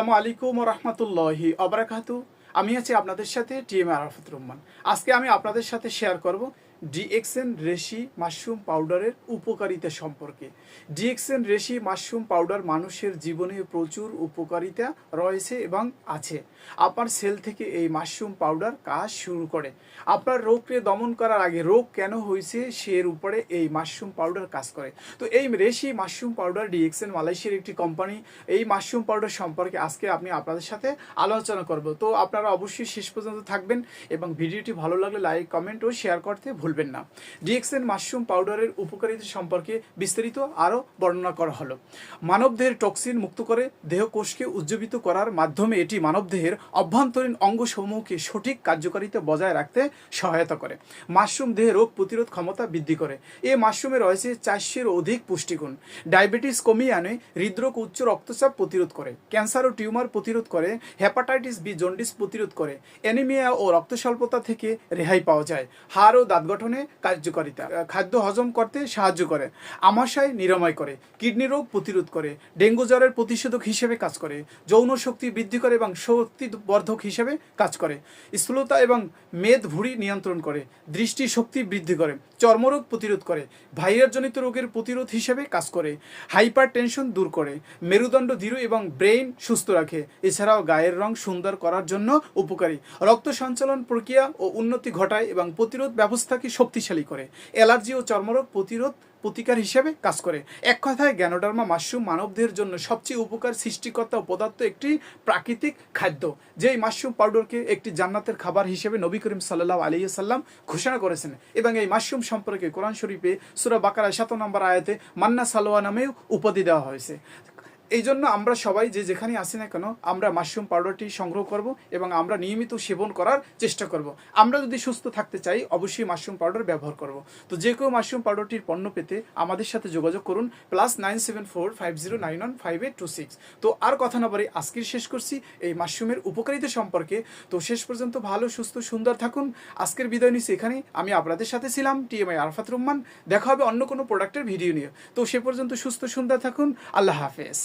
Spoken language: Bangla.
আসসালামু আলাইকুম রহমতুল্লাহি অবরাকাতু আমি আছি আপনাদের সাথে টিএম আরাফত রহমান। আজকে আমি আপনাদের সাথে শেয়ার করব ডিএক্সএন রেশি মাশরুম পাউডারের উপকারিতা সম্পর্কে। ডিএক্সএন রেশি মাশরুম পাউডার মানুষের জীবনে প্রচুর উপকারিতা রয়েছে এবং আছে। আপনার সেল থেকে এই মাশরুম পাউডার কাজ শুরু করে। আপনার রোগকে দমন করার আগে রোগ কেন হয়েছে সের উপরে এই মাশরুম পাউডার কাজ করে। তো এই রেশি মাশরুম পাউডার ডিএক্সএন মালয়েশিয়ার একটি কোম্পানি, এই মাশরুম পাউডার সম্পর্কে আজকে আপনি আপনাদের সাথে আলোচনা করব। তো আপনারা অবশ্যই শেষ পর্যন্ত থাকবেন এবং ভিডিওটি ভালো লাগলে লাইক, কমেন্ট ও শেয়ার করতে ভুলবেন না। ডিএক্সএন মাশরুম পাউডারের উপকারিতা সম্পর্কে বিস্তারিত আরও বর্ণনা করা হলো। মানবদেহের টক্সিন মুক্ত করে দেহ কোষকে উজ্জীবিত করার মাধ্যমে এটি মানবদেহের অভ্যন্তরীণ অঙ্গসমূহকে সঠিক কার্যকারিতা বজায় রাখতে সহায়তা করে। মাশরুম দেহে রোগ প্রতিরোধ ক্ষমতা বৃদ্ধি করে। এ মাশরুমে রয়েছে চারশোর অধিক পুষ্টিগুণ। ডায়াবেটিস কমিয়ে আনে, হৃদরোগ উচ্চ রক্তচাপ প্রতিরোধ করে, ক্যান্সার ও টিউমার প্রতিরোধ করে, হেপাটাইটিস বি জন্ডিস প্রতিরোধ করে, অ্যানিমিয়া ও রক্ত স্বল্পতা থেকে রেহাই পাওয়া যায়। হাড় ও দাঁত গঠনে কার্যকারিতা খাদ্য হজম করতে সাহায্য করে, আমাশয় নিরাময় করে, কিডনি রোগ প্রতিরোধ করে, ডেঙ্গু জ্বরের প্রতিষেধক হিসেবে কাজ করে, যৌন শক্তি বৃদ্ধি করে এবং শক্তিবর্ধক হিসেবে কাজ করে, স্থূলতা এবং মেদ ভুঁড়ি নিয়ন্ত্রণ করে, দৃষ্টি শক্তি বৃদ্ধি করে, চর্মরোগ প্রতিরোধ করে, ভাইরাসজনিত রোগের প্রতিরোধ হিসেবে কাজ করে হাইপার টেনশন দূর করে, মেরুদণ্ড দৃঢ় এবং ব্রেইন সুস্থ রাখে, এছাড়াও গায়ের রং সুন্দর করার জন্য উপকারী। রক্ত সঞ্চালন প্রক্রিয়া ও উন্নতি ঘটায় এবং প্রতিরোধ ব্যবস্থাকে শক্তিশালী করে। অ্যালার্জি ও চর্মরোগ প্রতিরোধ প্রতিকার হিসেবে কাজ করে। এক কথায়, জ্ঞানোডার্মা মাশরুম মানবদের জন্য সবচেয়ে উপকার সৃষ্টিকর্তা ও পদার্থ একটি প্রাকৃতিক খাদ্য, যেই মাশরুম পাউডারকে একটি জান্নাতের খাবার হিসেবে নবী করিম সাল্লাহ আলী সাল্লাম ঘোষণা করেছেন এবং এই মাশরুম সম্পর্কে কোরআন শরীফে সুরা বাকারা সাত নম্বর আয়াতে, মান্না সালোয়া নামেও উপাধি দেওয়া হয়েছে। এই জন্য আমরা সবাই যে যেখানে আসি না কেন, আমরা মাশরুম পাউডারটি সংগ্রহ করব এবং আমরা নিয়মিত সেবন করার চেষ্টা করব। আমরা যদি সুস্থ থাকতে চাই, অবশ্যই মাশরুম পাউডার ব্যবহার করব। তো যে কেউ মাশরুম পাউডারটির পণ্য পেতে আমাদের সাথে যোগাযোগ করুন plus nine seven four five zero nine one five eight two six তো আর কথা না বলে আজকের শেষ করছি এই মাশরুমের উপকারিতা সম্পর্কে। তো শেষ পর্যন্ত ভালো, সুস্থ, সুন্দর থাকুন। আজকের বিদায় নিচ্ছি এখানে আমি আপনাদের সাথে ছিলাম টিএমআই আরফাত রহমান। দেখা হবে অন্য কোনো প্রোডাক্টের ভিডিও নিয়ে। তো সে পর্যন্ত সুস্থ, সুন্দর থাকুন। আল্লাহ হাফেজ।